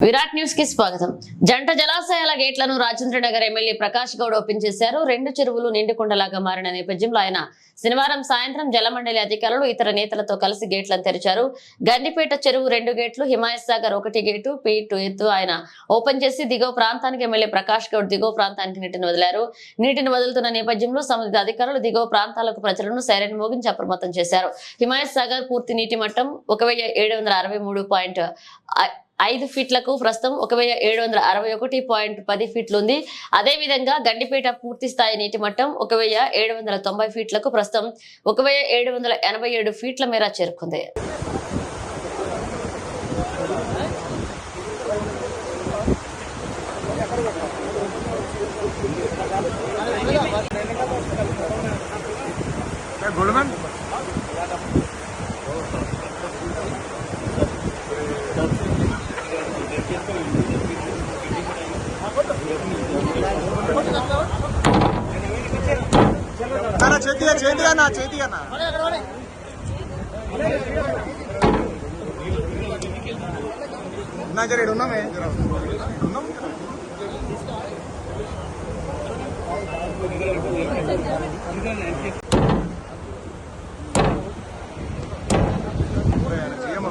విరాట్ న్యూస్కి స్వాగతం. జంట జలాశయాల గేట్లను Rajendra Nagar M L A Prakash Goud open చేశారు. రెండు చెరువులు నిండుకుండలాగా మారిన నేపథ్యంలో ఆయన శనివారం సాయంత్రం జలమండలి అధికారులు ఇతర నేతలతో కలిసి గేట్లను తెరిచారు. గండిపేట చెరువు రెండు గేట్లు హిమాయత్ సాగర్ ఒకటి గేటు పీ టూ ఎత్తు ఆయన ఓపెన్ చేసి దిగువ ప్రాంతానికి ఎమ్మెల్యే ప్రకాష్ గౌడ్ దిగువ ప్రాంతానికి నీటిని వదిలారు. నీటిని వదులుతున్న నేపథ్యంలో సంబంధిత అధికారులు దిగువ ప్రాంతాలకు ప్రజలను సైరన్ మోగించి అప్రమత్తం చేశారు. హిమాయత్ సాగర్ పూర్తి నీటి మట్టం ఒక ఐదు ఫీట్లకు ప్రస్తుతం ఒక వెయ్యి ఏడు వందల అరవై ఒకటి పాయింట్ పది ఫీట్లు ఉంది అదేవిధంగా గండిపేట పూర్తి స్థాయి నీటి మట్టం ఒక వెయ్యి ఏడు వందల తొంభై ఫీట్లకు ప్రస్తుతం ఒక వెయ్యి ఏడు వందల ఎనభై ఏడు ఫీట్ల మేర చేరుకుంది. చేతిగా చేతిగా నా చేతిగా నా. నా జర ఈడ ఉన్నామే? ఉన్నాం చేయమ్మా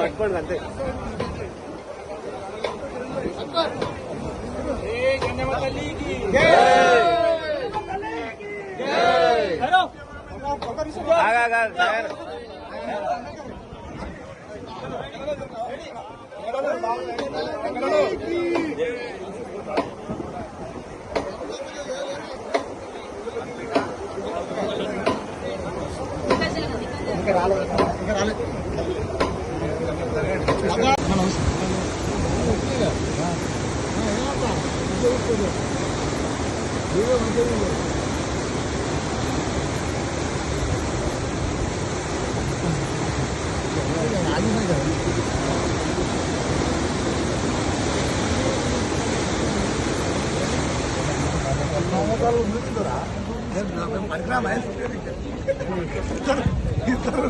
పట్టుకోండి అంతే పరిశ్రమ ఇస్తారు ఇస్తారు